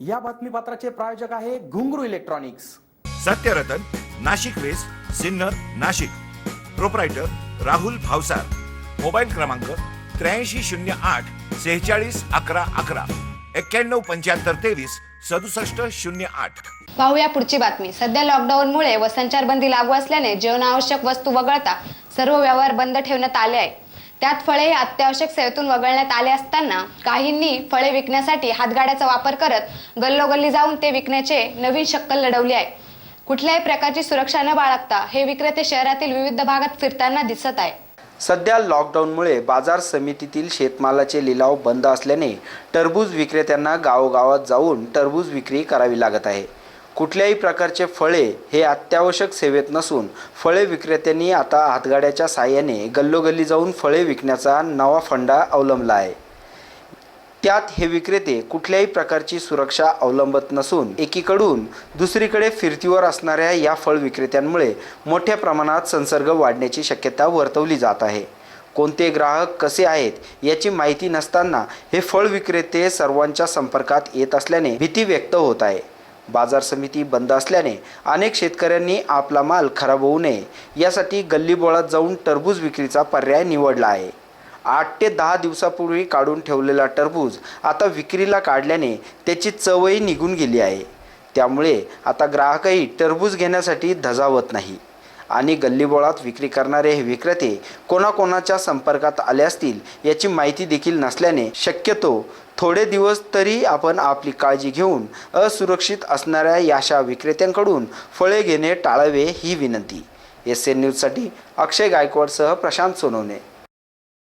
या बातमीपत्राचे प्रायोजक आहे Ghungroo electronics. Satyaratan Nashik west Sinnar Nashik. Proprietor Rahul Bhavsar. Mobile क्रमांक त्र्याऐंशी शून्य आठ सेहेचाळीस अकरा अकरा. एक्क्याण्णव पंच्याहत्तर तेवीस सदुसष्ट शून्य आठ. पाहूया पुढची बातमी. सध्या लॉकडाऊनमुळे व संचारबंदी लागू असल्याने जीवनावश्यक वस्तू वगळता सर्व व्यवहार बंद ठेवण्यात आले आहे त्यात फळे हे अत्यावश्यक सेवेतून वगळण्यात आले असताना काहींनी फळे विकण्यासाठी हातगाड्याचा वापर करत गल्लोगल्ली जाऊन ते विकण्याचे नवीन शक्कल लढवली आहे. कुठल्याही प्रकारची सुरक्षा न बाळगता हे विक्रेते शहरातील विविध भागात फिरताना दिसत आहे. सध्या लॉकडाऊनमुळे बाजार समितीतील शेतमालाचे लिलाव बंद असल्याने टरबूज विक्रेत्यांना गावोगावात जाऊन टरबूज विक्री करावी लागत आहे. कुठल्याही प्रकारचे फळे हे अत्यावश्यक सेवेत नसून फळे विक्रेत्यांनी आता हातगाड्याच्या साहाय्याने गल्लोगल्ली जाऊन फळे विकण्याचा नवा फंडा अवलंबला आहे. त्यात हे विक्रेते कुठल्याही प्रकारची सुरक्षा अवलंबत नसून एकीकडून दुसरीकडे फिरतीवर असणाऱ्या या फळ विक्रेत्यांमुळे मोठ्या प्रमाणात संसर्ग वाढण्याची शक्यता वर्तवली जात आहे. कोणते ग्राहक कसे आहेत याची माहिती नसताना हे फळ विक्रेते सर्वांच्या संपर्कात येत असल्याने भीती व्यक्त होत आहे. बाजार समिती बंद असल्याने अनेक शेतकऱ्यांनी आपला माल खराब होऊ नये यासाठी गल्लीबोळात जाऊन टरबूज विक्रीचा पर्याय निवडला आहे. आठ ते दहा दिवसापूर्वी काढून ठेवलेला टरबूज आता विक्रीला काढल्याने त्याची चवही निघून गेली आहे. त्यामुळे आता ग्राहकही टरबूज घेण्यासाठी धजावत नाही. आणि गल्लीबोळात विक्री करणारे हे विक्रेते कोणाकोणाच्या संपर्कात आले असतील याची माहिती देखील नसल्याने शक्यतो थोडे दिवस तरी आपण आपली काळजी घेऊन असुरक्षित असणाऱ्या याशा विक्रेत्यांकडून फळे घेणे टाळावे ही विनंती. एस एन न्यूजसाठी अक्षय गायकवाडसह प्रशांत सोनवणे.